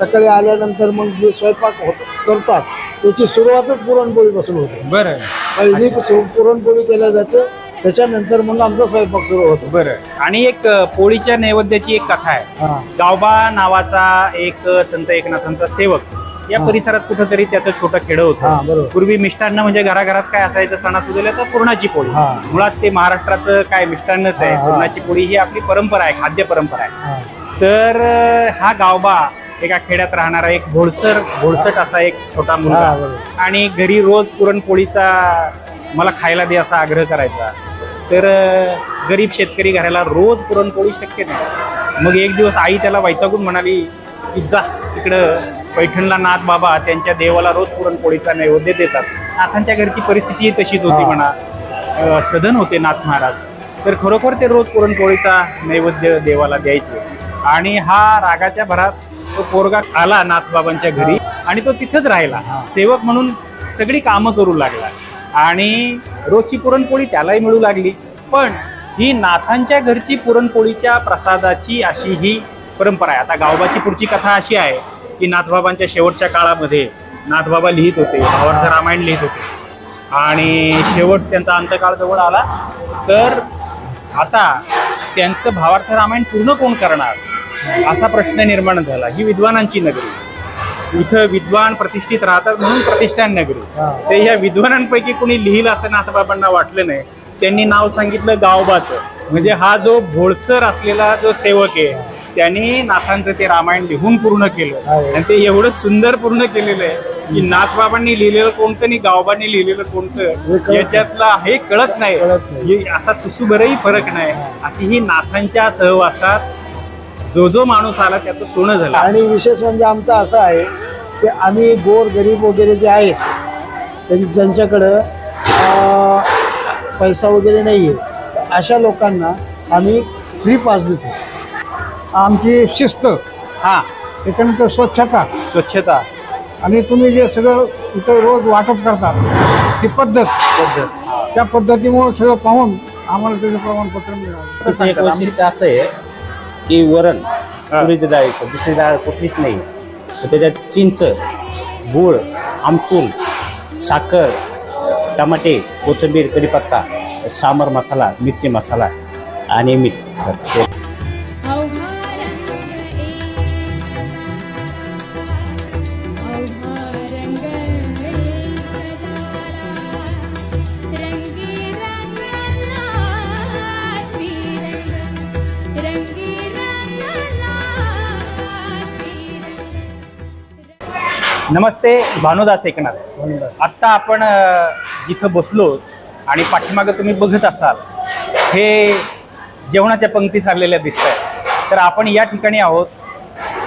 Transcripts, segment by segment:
सकाळी आल्यानंतर मग जे स्वयंपाक होत करतात त्याची सुरुवातच पुरणपोळीपासून होते. बरं. पहिली पुरणपोळी केल्या जाते त्याच्यानंतर मग आमचा स्वयंपाक सुरू होतो. बरं. आणि एक अ, पोळीच्या नैवेद्याची एक कथा आहे. हा. गावबा नावाचा एक अ, संत एकनाथांचा सेवक. या हा. परिसरात कुठंतरी त्याचं छोटं खेडं हा होतं बरोबर. पूर्वी मिष्टान्न म्हणजे घराघरात काय असायचं सणासुदीला तर पुरणाची पोळी. हा. मुळात ते महाराष्ट्राचं काय मिष्टान्नच आहे. हा, हा. पुरणाची पोळी ही आपली परंपरा आहे खाद्य परंपरा आहे. हा. तर अ, हा गावबा एका खेड्यात राहणारा एक भोळसर भोळसट असा एक छोटा मुलगा. आणि घरी रोज पुरणपोळीचा मला खायला दे असा आग्रह करायचा. तर गरीब शेतकरी घराला रोज पुरणपोळी शक्य नाही. मग एक दिवस आई त्याला वैतागून म्हणाली की जा तिकडं पैठणला नाथ बाबा त्यांच्या देवाला रोज पुरणपोळीचा नैवेद्य देतात. नाथांच्या घरची परिस्थिती तशीच होती. म्हणा. सदन होते नाथ महाराज. तर खरोखर ते रोज पुरणपोळीचा नैवेद्य देवाला द्यायचे. आणि हा रागाच्या भरात तो पोरगा आला नाथबाबांच्या घरी आणि तो तिथंच राहिला. सेवक म्हणून सगळी कामं करू लागला. आणि रोजची पुरणपोळी त्यालाही मिळू लागली. पण ही नाथांच्या घरची पुरणपोळीच्या प्रसादाची अशी ही परंपरा आहे. आता गावबाची पुढची कथा अशी आहे की नाथबाबांच्या शेवटच्या काळामध्ये नाथबाबा लिहित होते भावार्थ रामायण लिहित होते. आणि शेवट त्यांचा अंतकाळ जवळ आला. तर आता त्यांचं भावार्थ रामायण पूर्ण कोण करणार? असा प्रश्न निर्माण झाला. ही विद्वानांची नगरी. इथं विद्वान प्रतिष्ठित राहतात म्हणून प्रतिष्ठान नगरी. ते ह्या विद्वानांपैकी कोणी लिहिलं असं नाथबाबांना वाटलं नाही. त्यांनी नाव सांगितलं गावबाचं. म्हणजे हा जो भोळसर असलेला जो सेवक आहे त्यांनी नाथांचं ते रामायण लिहून पूर्ण केलं. आणि ते एवढं सुंदर पूर्ण केलेलं आहे की नाथबाबांनी लिहिलेलं कोणतं आणि गावबांनी लिहिलेलं कोणतं याच्यातला हे कळत नाही. असा तुसूभरही फरक नाही. अशी ही नाथांच्या सहवासात जो जो माणूस आला त्याचं सोनं झालं. आणि विशेष म्हणजे आमचं असं आहे की आम्ही गोर गरीब वगैरे जे आहेत त्यां- ज्यांच्याकडं अं, पैसा वगैरे नाही आहे अशा लोकांना आम्ही फ्री पास देतो. आमची शिस्त हा. त्याच्यानंतर स्वच्छता. स्वच्छता. आणि तुम्ही जे सगळं इथं रोज वाटप करता ती पद्धत. पद्धत. त्या पद्धतीमुळे सगळं पाहून आम्हाला त्याचं प्रमाणपत्र मिळालं. तिचं एक वैशिष्ट्य असं आहे की वरण तुरीच्या डाळीचं दुसरी डाळ कुठलीच नाही. तर त्याच्यात चिंच गूळ आमसूल साखर टमाटे कोथिंबीर कढीपत्ता सांबर मसाला मिरची मसाला आणि मीठ. नमस्ते भानुदास एकनाथ. आत्ता आपण जिथं बसलो आणि पाठीमागं तुम्ही बघत असाल हे जेवणाच्या पंक्ती चाललेल्या दिसत आहेत तर आपण या ठिकाणी आहोत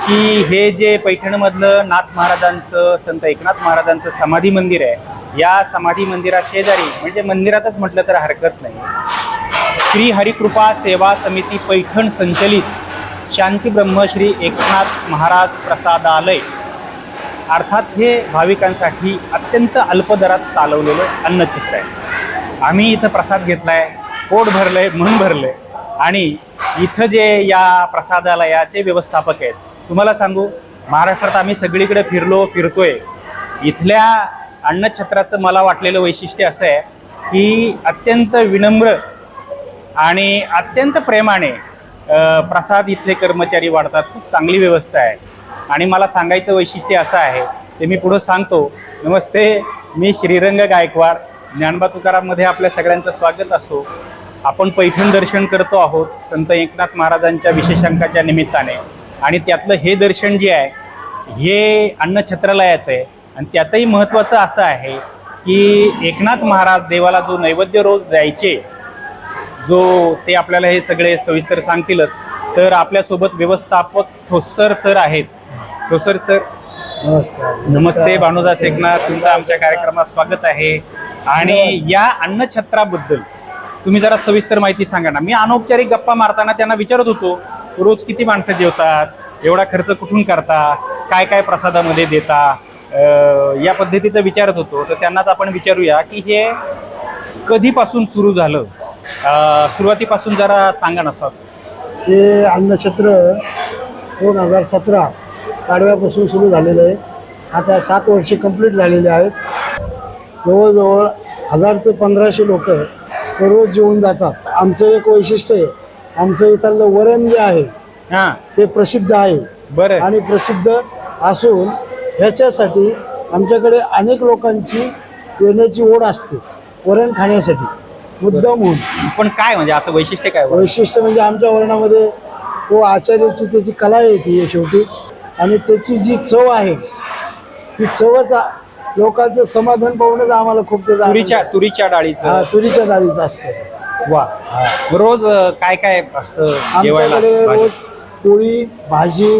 की हे जे पैठणमधलं नाथ महाराजांचं संत एकनाथ महाराजांचं समाधी मंदिर आहे या समाधी मंदिरा शेजारी म्हणजे मंदिरातच म्हटलं तर हरकत नाही श्री हरिकृपा सेवा समिती पैठण संचलित शांती ब्रह्मश्री एकनाथ महाराज प्रसादालय. अर्थात हे भाविकांसाठी अत्यंत अल्प दरात चालवलेलं अन्नचित्र आहे. आम्ही इथं प्रसाद घेतलाय पोट भरलंय मन भरलंय. आणि इथं जे या प्रसादालयाचे व्यवस्थापक आहेत तुम्हाला सांगू महाराष्ट्रात आम्ही सगळीकडे फिरलो फिरतोय. इथल्या अन्नछत्राचं मला वाटलेलं वैशिष्ट्य असं आहे की अत्यंत विनम्र आणि अत्यंत प्रेमाने प्रसाद इथले कर्मचारी वाढतात. खूप चांगली व्यवस्था आहे. आणि मला सांगायचं वैशिष्ट्य असं आहे ते मी पुढं सांगतो. नमस्ते मी श्रीरंग गायकवाड. ज्ञानबा तुकाराममध्ये आपल्या सगळ्यांचं स्वागत असो. आपण पैठण दर्शन करतो आहोत संत एकनाथ महाराजांच्या विशेषांकाच्या निमित्ताने. आणि त्यातलं हे दर्शन जे आहे हे अन्नछत्रालयाचं आहे. आणि त्यातही महत्त्वाचं असं आहे की एकनाथ महाराज देवाला जो नैवेद्य रोज द्यायचे जो ते आपल्याला हे सगळे सविस्तर सांगतीलच तर आपल्यासोबत व्यवस्थापक ठोसर सर आहेत. ठोसर सर नमस्कार. नमस्ते भानुदास एकनाथ तुमचं आमच्या कार्यक्रमात स्वागत आहे. आणि या अन्नछत्राबद्दल तुम्ही जरा सविस्तर माहिती सांगा ना. मी अनौपचारिक गप्पा मारताना त्यांना विचारत होतो रोज किती माणसं जेवतात? एवढा खर्च कुठून करता? काय काय प्रसादामध्ये देता? या पद्धतीचं विचारत होतो. तर त्यांनाच आपण विचारूया की हे कधीपासून सुरू झालं? सुरुवातीपासून जरा सांगा ना सर. हे अन्नक्षेत्र दोन हजार सतरा पाडव्यापासून सुरू झालेलं आहे. आता सात वर्षे कंप्लीट झालेले आहेत. जवळजवळ हजार ते पंधराशे लोक रोज जेवून जातात. आमचं एक वैशिष्ट्य आहे आमचं इथलं वरण जे आहे हा. ते प्रसिद्ध आहे. बरं. आणि प्रसिद्ध असून ह्याच्यासाठी आमच्याकडे अनेक लोकांची येण्याची ओढ असते वरण खाण्यासाठी मुद्दाम होऊन. पण काय म्हणजे असं वैशिष्ट्य काय? वैशिष्ट्य म्हणजे आमच्या वर्णामध्ये तो आचार्याची त्याची कला येते शेवटी. आणि त्याची जी चव आहे ती चवच लोकांचं समाधान पाहूनच आम्हाला खूप आनंद तुरीच्या. तुरीच्या हा, डाळीचं तुरीच्या डाळीचं असतं. वा. रोज अं, काय काय असतं जेवायला? आमच्याकडे? रोज पोळी भाजी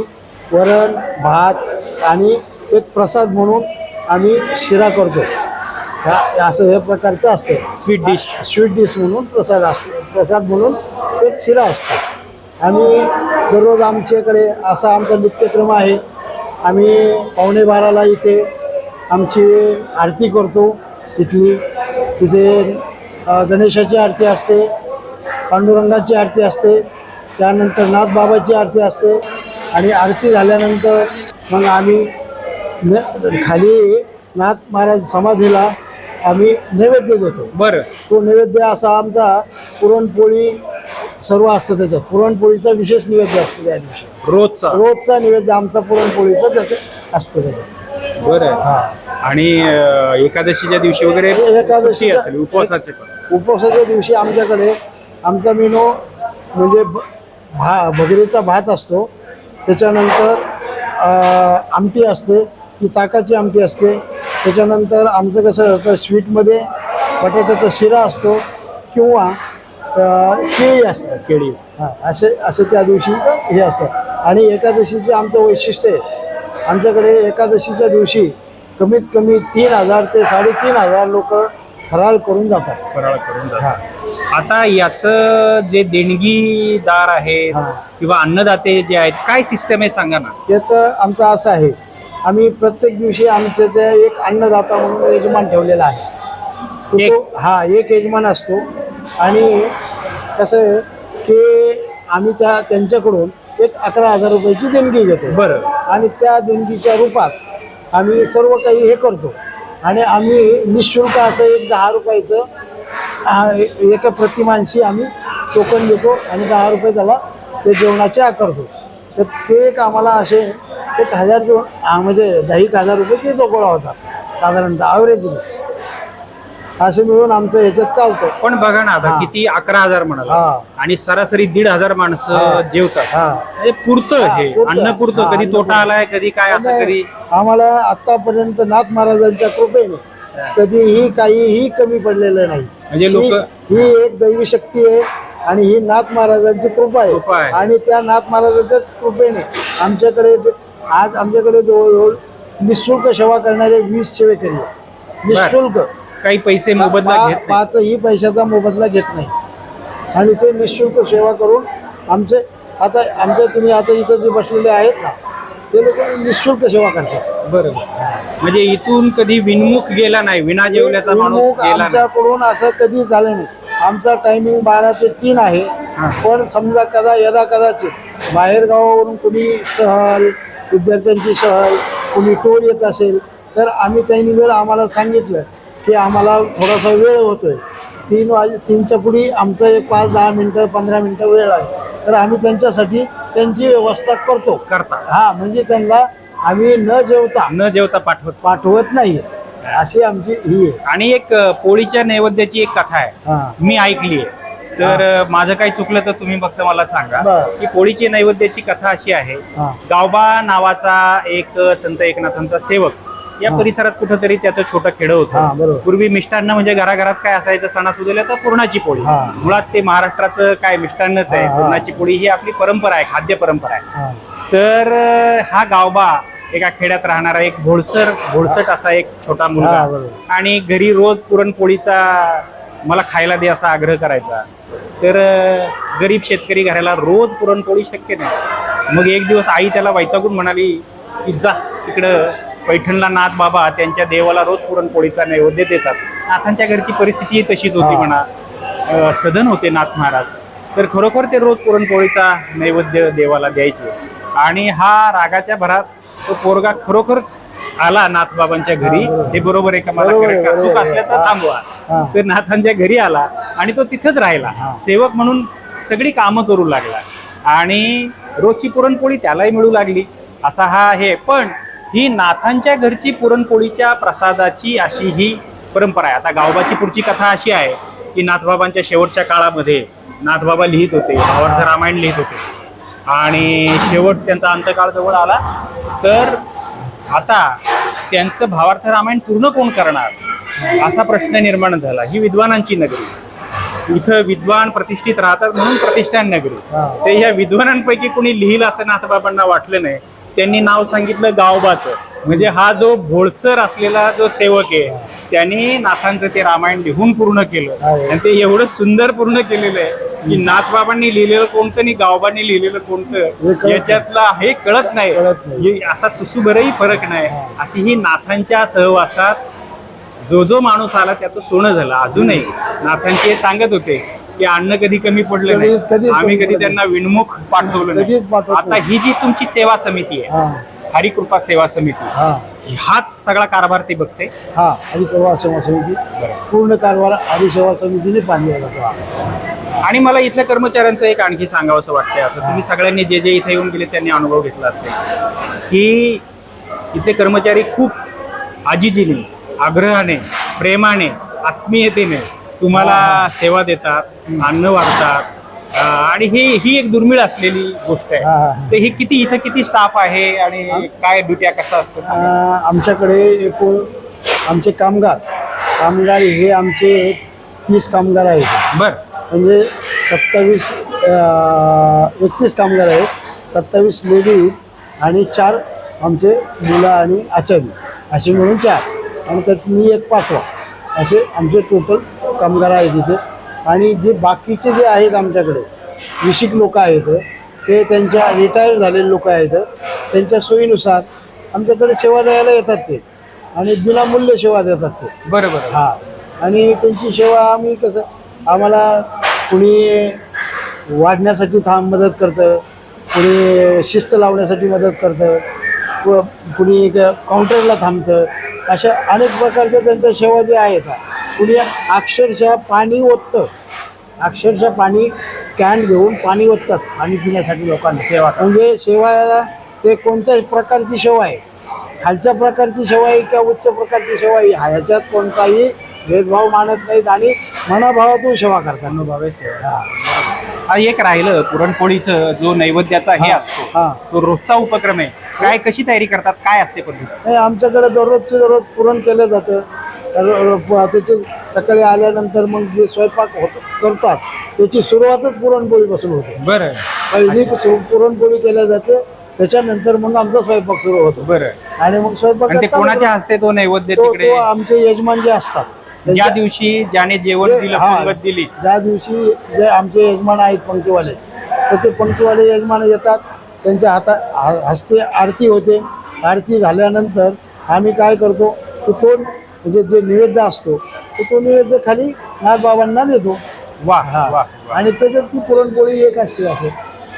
वरण भात आणि एक प्रसाद म्हणून आम्ही शिरा करतो. ह्या असं हे प्रकारचं असतं. स्वीट डिश स्वीट डिश म्हणून प्रसाद असतो. प्रसाद म्हणून एक शिरा असतो. आणि दररोज आमच्याकडे असा आमचा नित्यक्रम आहे. आम्ही पावणे बाराला इथे आमची आरती करतो इथली. तिथे गणेशाची आरती असते पांडुरंगाची आरती असते त्यानंतर नाथबाबाची आरती असते आणि आरती झाल्यानंतर मग आम्ही न खाली नाथ महाराज समाधीला आम्ही नैवेद्य देतो. बरं. तो नैवेद्य असा आमचा पुरणपोळी सर्व असतं त्याच्यात. पुरणपोळीचा विशेष नैवेद्य असतो त्या दिवशी. रोजचा? रोजचा नैवेद्य आमचा पुरणपोळीचा त्याच्यात असतो त्याच्यात बरं. हा. आणि अं, एकादशीच्या दिवशी वगैरे एकादशीच्या- सुट्टी असेल उपवासाचे पण. उपवासाच्या दिवशी आमच्याकडे आमचा मेनू म्हणजे भ- भा भगरीचा भात असतो. त्याच्यानंतर अ, आमटी असते ती ताकाची आमटी असते. त्याच्यानंतर आमचं कसं होतं स्वीटमध्ये बटाट्याचा शिरा असतो किंवा केळी असतात केळी. हां असे असे त्या दिवशी हे असतं आणि एकादशीचे आमचं वैशिष्ट्य आहे आमच्याकडे एकादशीच्या दिवशी कमीत कमी तीन हजार ते साडेतीन हजार लोक फराळ करून जातात. फराळ करून जातात. हां. आता याचं जे देणगीदार आहेत हा. किंवा अन्नदाते जे आहेत काय सिस्टम आहे सांगा ना. याचं आमचं असं आहे आम्ही प्रत्येक दिवशी आमच्या त्या एक अन्नदाता म्हणून यजमान ठेवलेला आहे. तो- एक? तो हा एक यजमान असतो. आणि कसं आहे की आम्ही त्या त्यांच्याकडून एक अकरा हजार रुपयाची देणगी घेतो. बरं. आणि त्या देणगीच्या रूपात आम्ही सर्व काही हे करतो. आणि आम्ही निशुल्क असं एक दहा रुपयाचं ए- एका प्रतिमांशी आम्ही टोकन देतो आणि दहा रुपये त्याला ते जेवणाचे आकारतो. तर ते एक आम्हाला असे एक हजार जेवण म्हणजे दहा एक हजार रुपये ते गोळा होता साधारणतः ॲव्हरेजली असे मिळून आमचं ह्याच्यात चालतं पण बघा ना आता हा. किती अकरा हजार म्हणाला. हा. आणि सरासरी दीड हजार माणसं हा. जेवतात. हा. म्हणजे पुरतं हा, हे. पुरतं. अन्न पुरतं. हा, कधी अन्न तोटा पुरतं. आलाय कधी काय असं कधी? आम्हाला आतापर्यंत नाथ महाराजांच्या कृपेने कधीही काहीही कमी पडलेलं नाही. म्हणजे लोक ही ही एक दैवी शक्ती आहे आणि ही नाथ महाराजांची कृपा कृपा आहे. आहे आणि त्या नाथ महाराजांच्याच कृपेने आमच्याकडे आज आमच्याकडे जवळजवळ निशुल्क सेवा करणारे वीस सेवेकरी आहे. निशुल्क. काही पैसे मोबदला घेत नाही. पाचही पैशाचा मोबदला घेत नाही. आणि ते निशुल्क सेवा करून आमचे आता आमच्या तुम्ही आता इथं जे बसलेले आहेत ना ते लोक निशुल्क सेवा करतात. बरोबर. म्हणजे इथून कधी विनमुख गेला नाही विना जेवल्याचा माणूस विमुख गेला नाही. आमच्याकडून असं कधी झालं नाही. आमचा टायमिंग बारा ते तीन आहे. हा. पण समजा कदा यदा कदाचित बाहेर गावावरून कुणी सहल विद्यार्थ्यांची सहल कुणी टूर येत असेल तर आम्ही त्यांनी जर आम्हाला सांगितलं की आम्हाला थोडासा वेळ होतोय. तीन वाजे तीनच्या पुढे आमचं एक पाच दहा मिनटं पंधरा मिनटं वेळ आहे. तर आम्ही त्यांच्यासाठी त्यांची व्यवस्था करतो. करता. हा म्हणजे त्यांना आम्ही न जेवता न जेवता पाठवत. पाठवत नाही. अशी आमची ही आहे. आणि एक अ, पोळीच्या नैवेद्याची एक कथा आहे. मी ऐकली आहे. तर अ, माझं काही चुकलं तर तुम्ही फक्त मला सांगा. बरं. की पोळीची नैवेद्याची कथा अशी आहे. हा. गावबा नावाचा एक संत एकनाथांचा सेवक. या. परिसरात कुठंतरी त्याचं छोटं खेडं होतं. पूर्वी मिष्टान्न म्हणजे घराघरात काय असायचं सणासुदीला तर पुरणाची पोळी. मुळात ते महाराष्ट्राचं काय मिष्टान्नच आहे. पुरणाची पोळी ही आपली परंपरा आहे खाद्य परंपरा आहे तर हा गावबा एका खेड्यात राहणारा एक भोळसर भोळसट असा एक छोटा मुलगा. आणि घरी रोज पुरणपोळीचा मला खायला दे असा आग्रह करायचा तर गरीब शेतकरी घराला रोज पुरणपोळी शक्य नाही मग एक दिवस आई त्याला वैतागून म्हणाली की जा तिकडं पैठणला नाथ बाबा त्यांच्या देवाला रोज पुरणपोळीचा नैवेद्य देतात नाथांच्या घरची परिस्थिती तशीच होती. म्हणा सदन होते नाथ महाराज तर खरोखर ते रोज पुरणपोळीचा नैवेद्य देवाला द्यायचे आणि हा रागाच्या भरात तो पोरगा खरोखर आला नाथबाबांच्या घरी हा, बरोबर. आहे का मला? चूक. असल्या तर. थांबवा. तर नाथांच्या घरी आला आणि तो तिथंच राहिला. सेवक म्हणून सगळी कामं करू लागला आणि रोजची पुरणपोळी त्यालाही मिळू लागली असा हा हे पण ही नाथांच्या घरची पुरणपोळीच्या प्रसादाची अशी ही परंपरा आहे. आता गावबाची पुढची कथा अशी आहे की नाथबाबांच्या शेवटच्या काळामध्ये नाथबाबा लिहित होते भावार्थ रामायण लिहित होते. आणि शेवट त्यांचा अंतकाळ जवळ आला तर आता त्यांचं भावार्थ रामायण पूर्ण कोण करणार? असा प्रश्न निर्माण झाला. ही विद्वानांची नगरी. इथं विद्वान प्रतिष्ठित राहतात म्हणून प्रतिष्ठान नगरी. ते ह्या विद्वानांपैकी कोणी लिहिलं असं नाथबाबांना वाटलं नाही. त्यांनी नाव सांगितलं गावबाचं. म्हणजे हा जो भोळसर असलेला जो सेवक आहे त्यांनी नाथांचं ते रामायण लिहून पूर्ण केलं. आणि ते एवढं सुंदर पूर्ण केलेलं आहे की नाथबाबांनी लिहिलेलं कोणतं आणि गावबांनी लिहिलेलं कोणतं. याच्यातला हे कळत नाही. असा तुसुबरही फरक नाही. अशी ही नाथांच्या सहवासात जो जो माणूस आला त्याचं सोनं झालं. अजूनही नाथांचे सांगत होते की अन्न कधी कमी पडलं कधीच- नाही. कधीच आम्ही कमी कधी पडलं त्यांना विनमुख पाठवलं नाही. कधीच पाठवत आता नाही. ही जी तुमची सेवा समिती आहे हा. हरिकृपा सेवा समिती हा. हाच सगळा कारभार ते बघते. हा हरिसेवा सेवा समिती. पूर्ण कारभार हरिसेवा समितीने पाहिला जातो हा. आणि मला इथल्या कर्मचाऱ्यांचं एक आणखी सांगावंसं वाटतंय. असं तुम्ही सगळ्यांनी जे जे इथे येऊन गेले त्यांनी अनुभव घेतला असेल. की इथले कर्मचारी खूप आजीजीने आग्रहाने प्रेमाने आत्मीयतेने तुम्हाला सेवा देतात अन्न वाढतात. आणि ही ही एक दुर्मिळ असलेली गोष्ट आहे. हा. तर ही किती इथं किती स्टाफ आहे आणि काय ड्युट्या कसं असतं आमच्याकडे एकूण आमचे कामगार कामगार हे आमचे तीस कामगार आहेत. बर. म्हणजे सत्तावीस एकतीस कामगार आहेत. सत्तावीस लेडीज आणि चार आमचे मुलं आणि आचारी. असे मिळून चार. आणि त्यात मी एक पाचवा. असे आमचे टोटल कामगार आहेत इथे. आणि जे बाकीचे जे आहेत आमच्याकडे विशिक लोक आहेत ते त्यांच्या रिटायर झालेले लोक आहेत. त्यांच्या सोयीनुसार आमच्याकडे सेवा द्यायला येतात ते. आणि विनामूल्य सेवा देतात ते. बरं बरं हा. आणि त्यांची सेवा आम्ही कसं आम्हाला कुणी वाढण्यासाठी थांब मदत करतं कुणी शिस्त लावण्यासाठी मदत करतं कुणी काउंटरला थांबतं. अशा अनेक प्रकारच्या त्यांच्या सेवा ज्या आहेत कुणी अक्षरशः पाणी ओततं. अक्षरशः पाणी कॅन घेऊन पाणी ओततात पाणी पिण्यासाठी लोकांना. सेवा म्हणजे सेवा ते कोणत्याच प्रकारची सेवा आहे? खालच्या प्रकारची सेवा आहे किंवा उच्च प्रकारची सेवा आहे? ह्या- ह्याच्यात कोणताही भेदभाव मानत नाहीत आणि मनाभावातून सेवा करतात. अनुभवे सेवा हा. एक राहिलं पुरणपोळीचं जो नैवेद्याचा हे असतो हा. तो रोजचा उपक्रम आहे. काय कशी तयारी करतात? काय असते पद्धत? नाही आमच्याकडे दररोजचे दररोज पुरण केलं जातं. त्याचे सकाळी आल्यानंतर मग जे स्वयंपाक होत करतात त्याची सुरुवातच पुरणपोळीपासून होते. बरं. पहिली पुरणपोळी केल्या जाते त्याच्यानंतर मग आमचा स्वयंपाक सुरू होतो. बरं. आणि मग स्वयंपाक आणि ते कोणाच्या हस्ते तो नैवेद्य तो तिकडे? तो आमचे यजमान जे असतात. ज्या त्यांच्या- दिवशी ज्याने जेवण दिलं हा. पंगत दिली. ज्या दिवशी जे आमचे यजमान आहेत पंक्तीवाले तर ते पंक्तीवाले यजमान येतात. त्यांच्या हाता हा- हस्ते आरती होते. आरती झाल्यानंतर आम्ही काय करतो तो म्हणजे जे नैवेद्य असतो तो तो नैवेद्य खाली नाथबाबांना देतो. वा हा. वा वा. आणि त्याच्यात ती पुरणपोळी एक असते असे.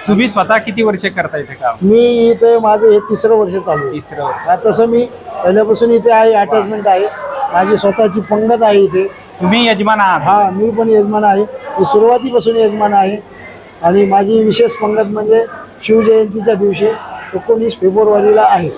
तुम्ही स्वतः किती वर्ष करता इथे काम? मी इथे माझं हे तिसरं वर्ष चालू आहे. तिसरं वर्ष. हा, तसं मी पहिल्यापासून इथे आहे अटॅचमेंट आहे. माझी स्वतःची पंगत आहे इथे. तुम्ही यजमान आहात. हा मी पण यजमान आहे. मी सुरुवातीपासून यजमान आहे. आणि माझी विशेष पंगत म्हणजे शिवजयंतीच्या दिवशी एकोणीस फेब्रुवारीला आहे.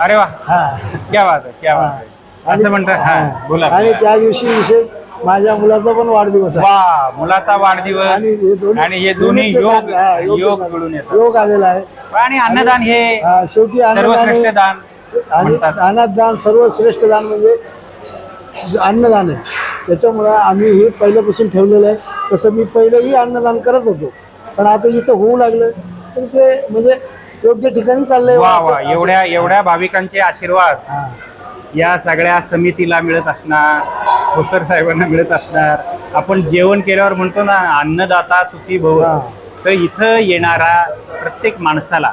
अरे वा हा. क्या बात आहे क्या बात आहे. असं म्हणतात. हा बोला आणि त्या दिवशी विशेष माझ्या मुलाचा पण वाढदिवस आहे. वा मुलाचा वाढदिवस. आणि हे दोन्ही आणि हे दोन्ही निमित्त योग. हा, योग साधलं. मिळून येतात. योग आलेला आहे. आणि अन्नदान हे हा, शेवटी सर्वश्रेष्ठ अन्नदान दान आणि म्हणतात. दानात सर्वश्रेष्ठ दान म्हणजे अन्नदान आहे. त्याच्यामुळं आम्ही हे पहिल्यापासून ठेवलेलं आहे. तसं मी पहिलेही अन्नदान करत होतो. पण आता इथं होऊ लागलं. तर ते म्हणजे योग्य ठिकाणी चाललंय. वा वा. असं- एवढ्या एवढ्या भाविकांचे आशीर्वाद. हा. या सगळ्या समितीला मिळत असणार खोसर साहेबांना मिळत असणार. आपण जेवण केल्यावर म्हणतो ना अन्नदाता सुखी भव. हा. तर इथं येणारा प्रत्येक माणसाला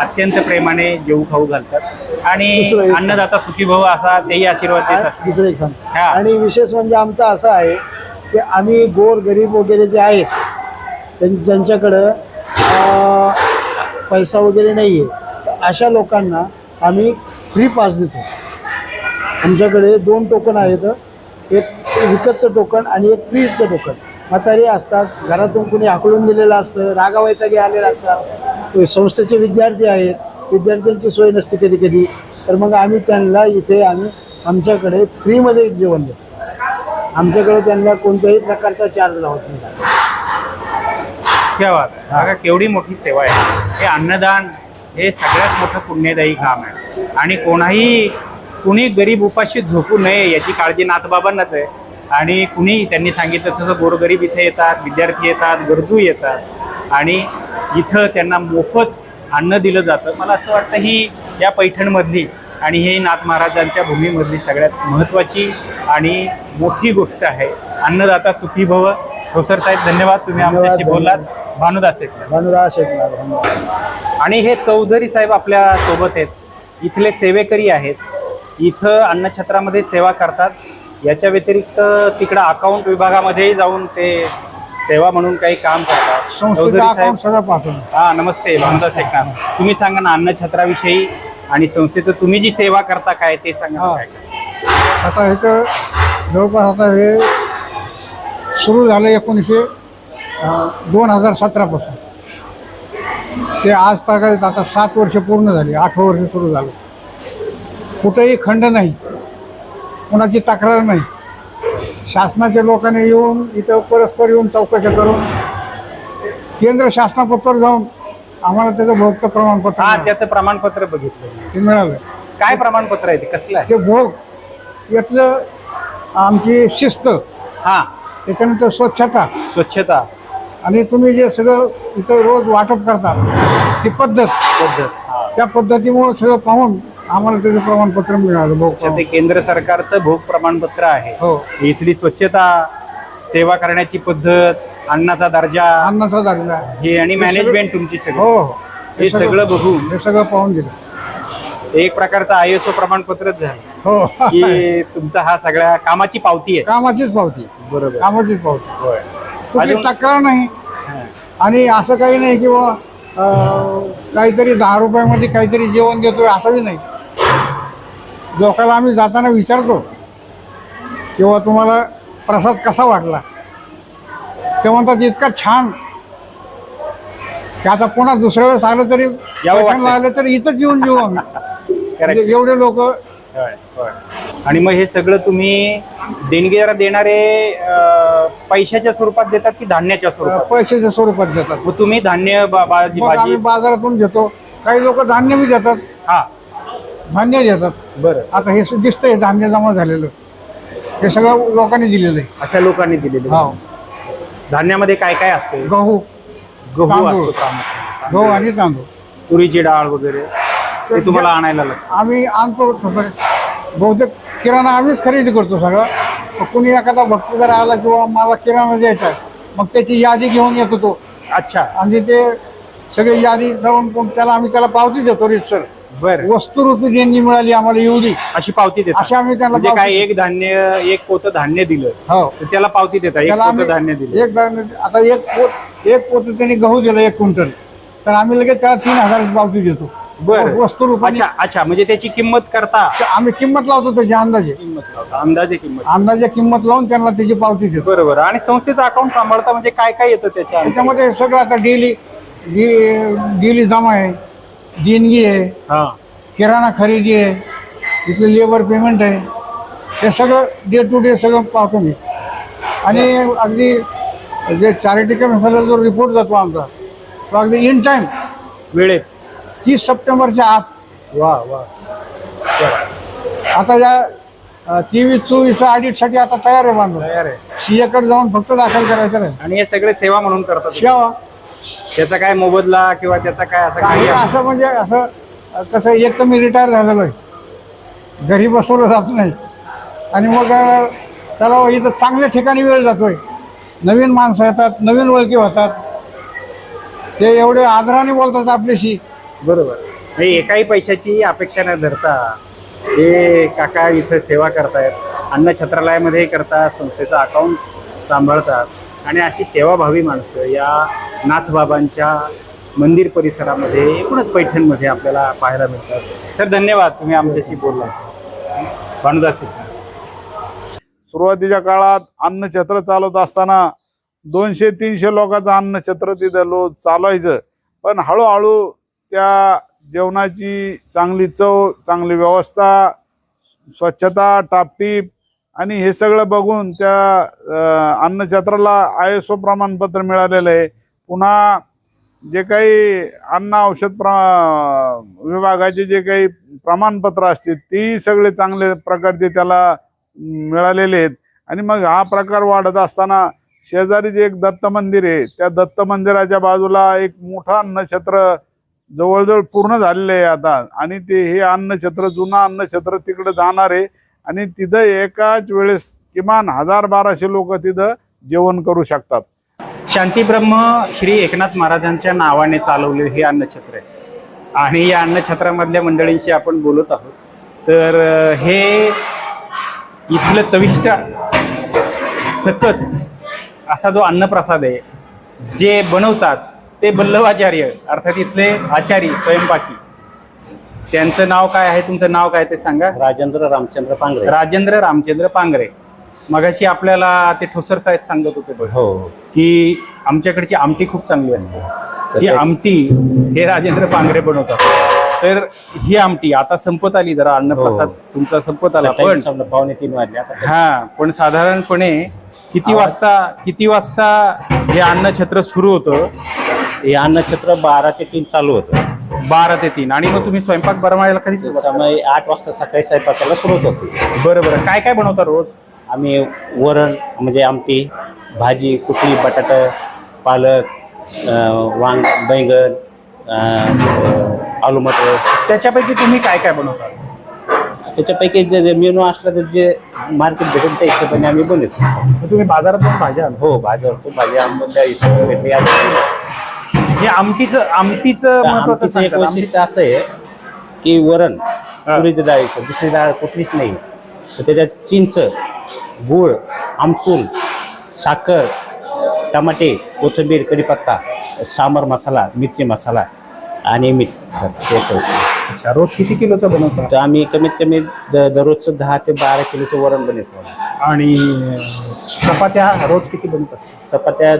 अत्यंत प्रेमाने जेऊ खाऊ घालतात. आणि अन्नदाता सुखी भव असा तेही आशीर्वाद देत असतात. आणि विशेष म्हणजे आमचं असं आहे की आम्ही गोर गरीब वगैरे जे आहेत ज्यांच्याकडं पैसा वगैरे नाही आहे तर अशा लोकांना आम्ही फ्री पास देतो. आमच्याकडे दोन टोकन आहेत. एक विकतचं टोकन आणि एक फ्रीचं टोकन. म्हातारी असतात. घरातून कुणी हाकलून दिलेलं असतं. रागावैतागे आलेलं असतात संस्थेचे विद्यार्थी आहेत. विद्यार्थ्यांची सोय नसते कधी कधी. तर मग आम्ही त्यांना इथे आम्ही आमच्याकडे फ्रीमध्ये जेवण देतो. आमच्याकडे त्यांना कोणत्याही प्रकारचा चार्ज लावत नाही. बघा केवढी मोठी सेवा आहे. हे अन्नदान हे सगळ्यात मोठं पुण्यदायी काम आहे. आणि कोणाही कुणी गरीब उपाशी झोपू नये याची काळजी नाथबाबांनाच आहे. आणि कुणी त्यांनी सांगितलं तसं गोरगरीब इथे येतात विद्यार्थी येतात गरजू येतात. आणि इथं त्यांना मोफत अन्न दिलं जातं. मला असं वाटतं ही या पैठणमधली आणि ही नाथ महाराजांच्या भूमीमधली सगळ्यात महत्त्वाची आणि मोठी गोष्ट आहे. अन्नदाता सुखी भव. ठोसर साहेब धन्यवाद. तुम्ही आमच्याशी बोललात. भानुदास धन्यवाद. आणि हे चौधरी साहेब आपल्यासोबत आहेत. इथले सेवेकरी आहेत. इथं अन्नछत्रामध्ये सेवा करतात. याच्या व्यतिरिक्त तिकडं अकाउंट विभागामध्येही जाऊन ते सेवा म्हणून काही काम करतात. संस्थेचं चौधरी साहेब अकाउंट सगळं पाहतो हा नमस्ते भानुदास एकनाथ तुम्ही सांगा ना अन्नछत्राविषयी आणि संस्थेचं तुम्ही जी सेवा करता काय ते सांगा ना हा. काय? आता इथं जवळपास आता हे सुरू झालं एकोणीसशे दोन हजार सतरापासून ते आजपर्यंत आता सात वर्ष पूर्ण झाली आठ वर्ष सुरू झालं. कुठेही खंड नाही. कोणाची तक्रार नाही. शासनाच्या लोकांनी येऊन इथं परस्पर येऊन चौकशा करून केंद्र शासनापत्र जाऊन आम्हाला त्याचं भोगतं प्रमाणपत्र हा मिळालं. त्याचं प्रमाणपत्र बघितलं. ते मिळालं. काय प्रमाणपत्र आहे ते? कसलं आहे? ते भोग यातलं आमची शिस्त हा. त्याच्यानंतर स्वच्छता. स्वच्छता. आणि तुम्ही जे सगळं इथं रोज वाटप करता ती पद्धत. पद्धत हा. त्या पद्धतीमुळे सगळं पाहून आम्हाला त्याचं प्रमाणपत्र मिळालं भोग ते केंद्र सरकारचं भोग प्रमाणपत्र आहे. हो. इथली स्वच्छता सेवा करण्याची पद्धत अन्नाचा दर्जा अन्नाचा दाखला हे आणि मॅनेजमेंट तुमची हो सगळी हो हे सगळं बघून हे सगळं पाहून दिलं. एक प्रकारचं आय एस ओ प्रमाणपत्रच झालं. हो. की तुमचा हा सगळ्या कामाची पावती आहे. कामाचीच पावती. बरोबर. कामाचीच पावती. कुठली अजून- तक्रार नाही. आणि असं काही नाही किंवा काहीतरी दहा रुपयामध्ये काहीतरी जेवण देतोय असंही नाही. लोकांना आम्ही जाताना विचारतो किंवा तुम्हाला प्रसाद कसा वाटला? ते म्हणतात इतका छान. की आता पुन्हा दुसऱ्या वेळेस आलं तरी. आलं तरी इथंच येऊन आम्ही. Correct. म्हणजे एवढे लोक होय, होय. आणि मग हे सगळं तुम्ही देणगीदार देणारे अं, पैशाच्या स्वरूपात देतात की धान्याच्या स्वरूपात? पैशाच्या स्वरूपात देतात. मग तुम्ही धान्य बा- भाजी मग आम्ही भाजी बाजारातून घेतो. काही लोक धान्य बी देतात. हा. धान्य देतात. बरं. आता हे दिसतंय धान्य जमा झालेलं. हे सगळं लोकांनी दिलेलं आहे. अशा लोकांनी दिलेले हो. धान्यामध्ये काय काय असते? गहू. गहू तांदूळ. असतो प्रामुख्याने. गहू आणि तांदूळ. तुरीची डाळ वगैरे. ते तुम्हाला आणायला लागतं. आम्ही आणतो थोडं. बहुतेक किराणा आम्हीच खरेदी करतो सगळं. कुणी एखादा भक्त जर आला किंवा मला किराणा द्यायचा आहे मग त्याची यादी घेऊन येतो तो. अच्छा. आणि ते सगळी यादी जाऊन त्याला आम्ही त्याला पावती देतो रितसर बर. वस्तुरूपी देणगी मिळाली आम्हाला एवढी. अशी पावती देतात. अशी आम्ही त्याला म्हणजे पावती काय एक धान्य एक पोतं धान्य दिलं हो. तर त्याला पावती एक त्याला पोतं धान्य आम्ही दिलं. एक धान्य आता एक पोत एक पोत त्यांनी गहू दिला एक क्विंटल. तर आम्ही लगेच त्याला तीन हजार पावती देतो. बरं. वस्तू अच्छा अच्छा. म्हणजे त्याची किंमत करता. आम्ही किंमत लावतो त्याची अंदाजे. किंमत लावता, अंदाजे किंमत. अंदाजे किंमत लावून त्यांना त्याची पावती देतो. बरोबर. आणि संस्थेचं अकाउंट सांभाळता म्हणजे काय काय येतं त्याच्या? त्याच्यामध्ये सगळं आता डेली डेली जमा आहे. देणगी आहे हा किराणा खरेदी आहे तिथलं लेबर पेमेंट आहे हे। सगळं डे टू डे सगळं पाहतो मी. आणि अगदी जे चॅरिटी मिसाला जो रिपोर्ट जातो आमचा तो अगदी इन टाईम वेळेत. तीस सप्टेंबरच्या आत. वा वा. आता या तेवीस चोवीस ऑडिटसाठी आता तयार आहे बांधव. तयार आहे. सीएकडे जाऊन फक्त दाखल करायचं नाही आणि हे सगळे सेवा म्हणून करतात सेवा. त्याचा काय मोबदला किंवा त्याचा काय असं काही काही असं म्हणजे असं अ, कसं एक तर मी रिटायर झालेलो आहे. घरी बसवलं जात नाही. आणि मग अ, त्याला इथं चांगल्या ठिकाणी वेळ जातोय. नवीन माणसं येतात नवीन ओळखी होतात. ते एवढे आदराने बोलतात आपल्याशी. बरोबर. हे एकाही पैशाची अपेक्षा न धरता हे काका इथं सेवा करतायत अन्न छत्रालयामध्ये करतात संस्थेचं अकाउंट सांभाळतात. आणि अशी सेवाभावी माणसं या नाथबाबांच्या मंदिर परिसरामध्ये एकूणच पैठणमध्ये आपल्याला पाहायला मिळतात. सर धन्यवाद. तुम्ही आमच्याशी बोलला भानुदास सुरुवातीच्या काळात अन्नछत्र चालवत असताना दोनशे तीनशे लोकांचं अन्नछत्र तिथं लो चालवायचं. पण हळूहळू त्या जेवणाची चांगली चव चांगली व्यवस्था स्वच्छता टापटीप आणि हे सगळं बघून त्या अं, अन्नछत्राला आय एस ओ प्रमाणपत्र मिळालेलं आहे. पुन्हा जे काही अन्न औषध प्र विभागाचे जे काही प्रमाणपत्र असतील तेही सगळे चांगले प्रकारचे त्याला मिळालेले आहेत. आणि मग हा प्रकार वाढत असताना शेजारी जे एक दत्त मंदिर आहे त्या दत्त मंदिराच्या बाजूला एक मोठा अन्नछत्र जवळजवळ पूर्ण झालेलं आहे आता. आणि ते हे अन्नछत्र जुनं अन्नछत्र तिकडे जाणार आहे. आणि तिथं एकाच वेळेस किमान हजार बाराशे लोक तिथं जेवण करू शकतात. शांतीब्रह्म श्री एकनाथ महाराजांच्या नावाने चालवले हे अन्नछत्र आहे. आणि या अन्नछत्रामधल्या मंडळींशी आपण बोलत आहोत. तर हे इथलं चविष्ट सकस असा जो अन्नप्रसाद आहे जे बनवतात ते बल्लवाचार्य अर्थात इथले आचारी स्वयंपाकी त्यांचं नाव काय आहे? तुमचं नाव काय ते सांगा. राजेंद्र रामचंद्र पांगरे. राजेंद्र रामचंद्र पांगरे. मगाशी आपल्याला ते ठोसर साहेब सांगत होते बघ. हो. की आमच्याकडची आमटी खूप चांगली असते. ही. ते- आमटी हे राजेंद्र पांगरे बनवतात. तर ही आमटी आता संपत आली जरा अन्नप्रसाद हो. तुमचा संपत आला पण पावणे तीन वाजले हा पण साधारणपणे किती वाजता किती वाजता हे अन्नछत्र सुरू होतं? हे अन्नछत्र बारा ते तीन चालू होतं. बारा ते तीन. आणि मग तुम्ही स्वयंपाक बनवायला कधी सुरुवात? समय आठ वाजता सकाळी स्वयंपाकाला सुरुवात होती. बरं बरं. काय काय बनवता रोज? आम्ही वरण म्हणजे आमटी भाजी कुठली बटाटा पालक अं, वांग बैंगन अं, आलू मटर. त्याच्यापैकी तुम्ही काय काय बनवता? त्याच्यापैकी जे जे मेनू असला तर जे मार्केट भेटेल त्या हिशोबाने आम्ही बनवतो. मग तुम्ही बाजारात जाऊन भाज्या आणता? हो भाज्यावर तो भाजी आंबट त्या हिशोबाने भेटली हे आमटीचं आमटीचं महत्वाचं आमटीचं एक वैशिष्ट्य असं आहे की वरण तुरीच्या डाळीचं दुसरी डाळ कुठलीच नाही. तर त्याच्यात चिंच गूळ आमसूल साखर टमाटे कोथिंबीर कढीपत्ता सांबर मसाला मिरची मसाला आणि मीठ. ते. अच्छा रोज किती किलोचं बनवता? तर आम्ही कमीत कमी द- दररोजचं दहा ते बारा किलोचं वरण बनवतो. आणि चपात्या रोज किती बनत असतात चपात्या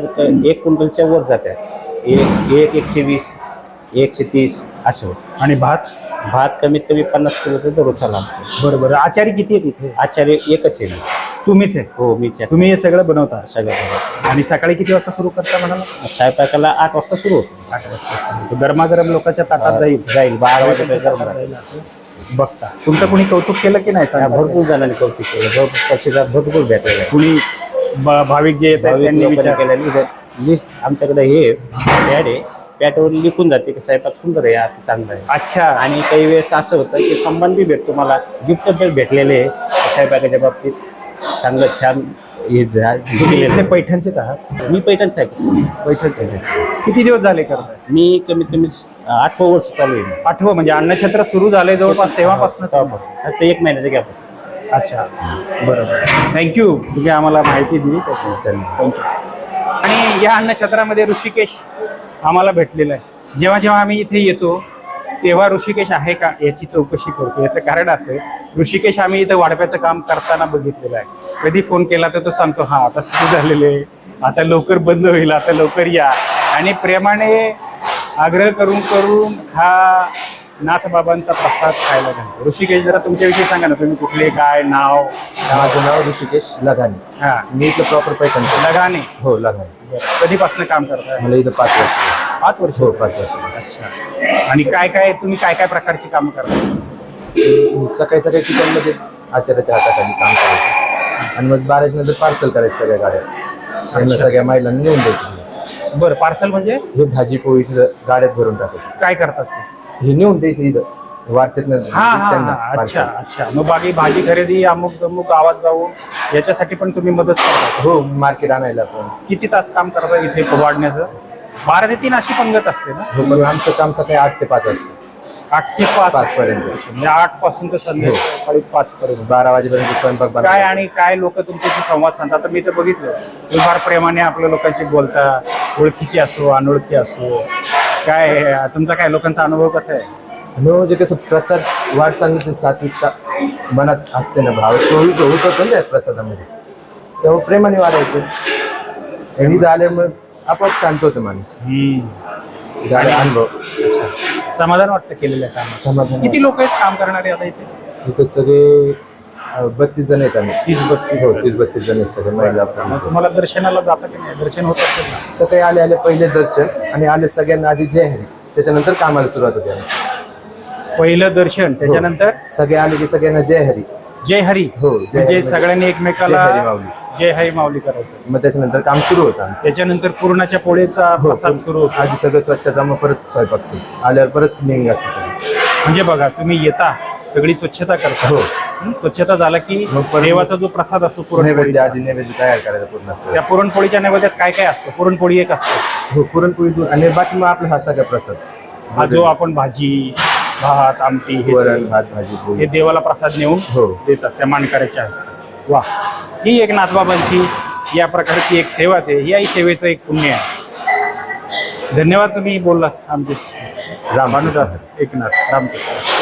एक क्विंटलच्या वर जातात एक एक एकशे वीस एकशे तीस असं होतं. आणि भात? भात कमीत कमी पन्नास किलोचा दररोजचा लागतो बरं बरं. आचारी किती आहे तिथे आचार्य एकच आहे. तुम्हीच आहे? हो मी च्या- तुम्ही हे सगळं बनवता? सगळं आणि सकाळी किती वाजता सुरू करता म्हणाला? स्वयंपाकाला आठ वाजता सुरू होतो. आठ वाजता गरमागरम लोकांच्या ताटात जाईल. जाईल. बारा वाजेपर्यंत ताटात गरम बघता. तुमचं कोणी कौतुक केलं की नाही. सांगा? भरपूर जणांनी कौतुक केलं. भरपूर प्रतिसाद भरपूर भेटलेला आहे. कुणी ब- भाविक जे येतात भाविक त्यांनी लोकांनी विचार केलेलं लिस्ट आमच्याकडे हे पॅड आहे. पॅडवर लिखून जाते की स्वयंपाक सुंदर आहे आता चांगला आहे. अच्छा. आणि काही वेळेस असं होतं की सन्मान बी भेटतो मला. गिफ्ट पण भेटलेले आहे स्वयंपाकाच्या बाबतीत चांगलं छान हे झा- तुम्ही दिलेलं इथले आहे. पैठणचेच आहात? मी पैठणचा आहे. पैठणचे. किती दिवस झाले करताय? मी कमीत कमी आठवं वर्ष चालू आहे. आठवं म्हणजे अन्नछत्र सुरू झाले जवळपास तेव्हापासून? तेव्हापासून. आता एक महिन्याचा गॅप अच्छा. बरोबर. थँक्यू तुम्ही आम्हाला माहिती दिली थँक्यू आणि या अन्नछत्रामध्ये ऋषिकेश आम्हाला भेटलेला आहे. जेव्हा जेव्हा आम्ही इथे येतो तेव्हा ऋषिकेश आहे का याची चौकशी करतो. याचं कारण असं ऋषिकेश आम्ही इथं वाढप्याचं काम करताना बघितलेलं आहे. कधी फोन केला तर तो सांगतो हा आता सुरू झालेले आहे. आता लवकर बंद होईल आता लवकर या. आणि प्रेमाने आग्रह करून करून हा नाथबाबांचा प्रसाद खायला घालतो. ऋषिकेश जरा तुमच्याविषयी सांगा ना तुम्ही कुठले काय नाव? माझं नाव ऋषिकेश लगाने हा. मी इथलं प्रॉपर पैठणचं लगाने हो लगाने कधीपासून काम करताय? मला इथं पाच वर्ष पाच वर्ष? हो पाच वर्ष. अच्छा. आणि काय काय तुम्ही काय काय प्रकारची कामं करता? मी सकाळी सकाळी किचनमध्ये आचार्याच्या हाताखाली काम करायचं आणि मग बाराच्या नंतर पार्सल करायचं सगळ्या गाड्या. आणि मग सगळ्या महिलांना नेऊन द्यायची. बरं पार्सल म्हणजे? हे भाजी पोळी इथं गाड्यात भरून टाकायची. काय करतात ते? हे नेऊन द्यायचं इथं वाटतात हा हा हा. अच्छा अच्छा. मग बाकी भाजी खरेदी अमुक अमुक गावात जाऊन याच्यासाठी पण तुम्ही मदत करता हो मार्केट आणायला पण. किती तास काम करता इथे वाढण्याचं? बारा ते तीन अशी पंगत असते ना? हो पण आमचं काम सकाळी आठ ते पाच असतं. आठ ते पाच. पाच पर्यंत. म्हणजे आठपासून तर संध्याकाळी पाच पर्यंत. बारा वाजेपर्यंत स्वयंपाक काय बनवायचा आणि काय लोक तुमच्याशी संवाद साधतात? आता मी तर बघितलं तुम्ही फार प्रेमाने आपल्या लोकांशी बोलता. ओळखीची असो अनोळखी असो. काय तुमचा काय लोकांचा अनुभव कसा आहे? आणि म्हणजे कसं प्रसाद वाढताना ते सात्विकता मनात असते ना भाव. तो तो होत होतं ना प्रसादामध्ये. तेव्हा प्रेमाने वाढायचं. आणि इथं आल्यामुळे आपोआप शांत होतं माणूस. झाले अनुभव. समाधान वाटतं केलेल्या कामात. समाधान किती लोक आहेत काम करणारे आता इथे? इथं सगळे बत्तीस जण आहेत आम्ही. तीस बत्तीस हो तीस बत्तीस जण आहेत सगळे महिला मग. तुम्हाला दर्शनाला जाता की नाही? दर्शन होत असेल ना? सकाळी आले आले पहिले दर्शन आणि आले सगळ्यांना आधी जय हरी त्याच्यानंतर कामाला सुरुवात होते आमची. पहिलं दर्शन त्याच्यानंतर? सगळे आले की सगळ्यांना जय हरी. जय हरी. हो, जय म्हणजे. सगळ्यांनी जय हरी एकमेकाला माऊली. जय हरी माऊली करायचं. मग त्याच्यानंतर काम सुरू होतं आमचं. त्याच्यानंतर पूर्णाच्या पोळीचा हो, प्रसाद सुरू होतो. आधी सगळं स्वच्छता मग परत स्वयंपाक सुरू. आल्यावर परत निंग असते सगळं. म्हणजे बघा तुम्ही येता सगळी स्वच्छता करता हो. हं? स्वच्छता झाला की मग देवाचा जो प्रसाद असतो नैवेद्य पुरणपोळीचा आधी नैवेद्य तयार करायचा पूर्ण. त्या पुरणपोळीच्या नैवेद्यात काय काय असतं? पुरणपोळी एक असतं. हो पुरणपोळी दूध आणि बाकी मग आपला हा सगळा प्रसाद. हा जो आपण भाजी भात आमटी हे वरण सगळं- भात भाजी हे पोळी देवाला प्रसाद नेऊन हो. देतात त्या मानकऱ्याच्या हस्ते. वा. ही एक नाथबाबांची या प्रकारची एक सेवाच आहे. याही सेवेचं एक पुण्य आहे. धन्यवाद तुम्ही बोललात आमचे राम भानुदास एकनाथ रामकृष्ण.